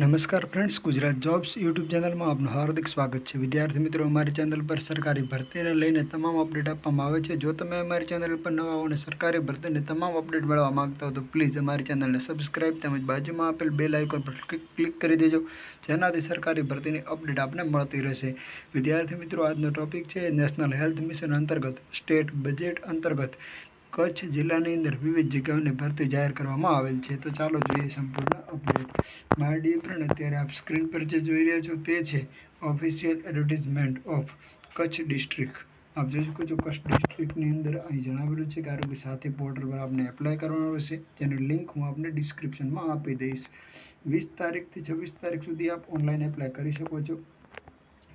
નમસ્કાર friends Gujarat jobs YouTube ચેનલમાં આપનું હાર્દિક સ્વાગત છે. વિદ્યાર્થી મિત્રો, અમારી ચેનલ પર સરકારી ભરતીને લઈને તમામ અપડેટ આપવામાં આવે છે. જો તમે અમારી ચેનલ પર નવા અને સરકારી ભરતીને તમામ અપડેટ મેળવવા માંગતા હો, તો પ્લીઝ અમારી ચેનલને સબસ્ક્રાઇબ તેમજ બાજુમાં આપેલ બેલ આઇકોન પર ક્લિક કરી દેજો, જેનાથી સરકારી ભરતીની અપડેટ આપને મળતી રહેશે. વિદ્યાર્થી મિત્રો, આજનો ટોપિક છે નેશનલ હેલ્થ મિશન અંતર્ગત સ્ટેટ બજેટ અંતર્ગત. કચ્છ જિલ્લાની અંદર વિવિધ જગ્યાઓની ભરતી જાહેર કરવામાં આવેલ છે. તો ચાલો જોઈએ સંપૂર્ણ અપડેટ મારા ડીએ ફ્રેન્ડ અત્યારે આપ સ્ક્રીન પર જે જોઈ રહ્યા છો તે છે official advertisement of Kutch district આપ જોઈ શકો છો કચ્છ ડિસ્ટ્રિક્ટની અંદર અહીં જણાવેલું છે કે આરોગ્ય સાથી પોર્ટલ પર આપને એપ્લાય કરવાનું રહેશે. જેની લિંક હું આપને ડિસ્ક્રિપ્શનમાં આપી દઈશ. વીસ તારીખથી છવ્વીસ તારીખ સુધી આપ ઓનલાઈન એપ્લાય કરી શકો છો.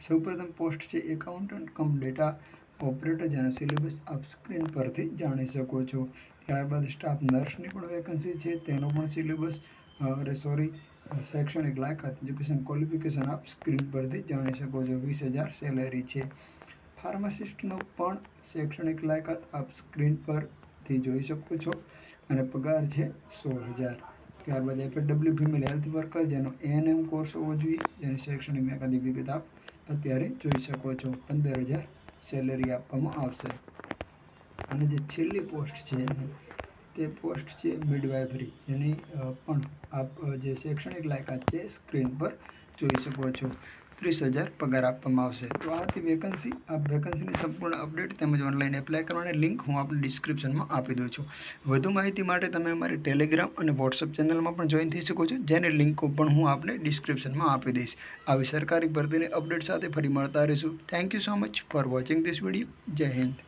સૌપ્રથમ પોસ્ટ છે એકાઉન્ટન્ટ કમ ડેટા ઓપરેટર જેનો સિલેબસ આપ સ્ક્રીન પરથી જાણી શકો છો. ત્યારબાદ સ્ટાફ નર્સની પણ વેકન્સી છે. તેનો પણ સિલેબસ અરે, સોરી, શૈક્ષણિક લાયકાત એજ્યુકેશન ક્વોલિફિકેશન આપ સ્ક્રીન પરથી જાણી શકો છો. વીસ હજાર સેલેરી છે. ફાર્માસિસ્ટનો પણ શૈક્ષણિક લાયકાત આપ સ્ક્રીન પરથી જોઈ શકો છો અને પગાર છે સોળ હજાર. ત્યારબાદ એફએડબ્લ્યુ ફિમેલ હેલ્થ વર્કર જેનો એએનએમ કોર્સ હોવો જોઈએ. જેની શૈક્ષણિક લાયકાતની વિગત આપ અત્યારે જોઈ શકો છો. પંદર હજાર સેલેરી આપવામાં આવશે. અને જે છેલ્લી પોસ્ટ છે તે પોસ્ટ છે મિડવાઇફરી જેની પણ આપ જે શૈક્ષણિક લાયકાત છે સ્ક્રીન પર જોઈ શકો છો. ત્રીસ હજાર પગાર આપવામાં આવશે. તો આ હતી વેકન્સી આ વેકન્સીની સંપૂર્ણ અપડેટ તેમજ ઓનલાઈન એપ્લાય કરવાની લિંક હું આપણે ડિસ્ક્રિપ્શનમાં આપી દઉં છું. વધુ માહિતી માટે તમે અમારી ટેલિગ્રામ અને વોટ્સઅપ ચેનલમાં પણ જોઈન થઈ શકો છો, જેની લિંકો પણ હું આપને ડિસ્ક્રિપ્શનમાં આપી દઈશ. આવી સરકારી ભરતીની અપડેટ સાથે ફરી મળતા રહીશું. Thank you so much for watching this video જય હિન્દ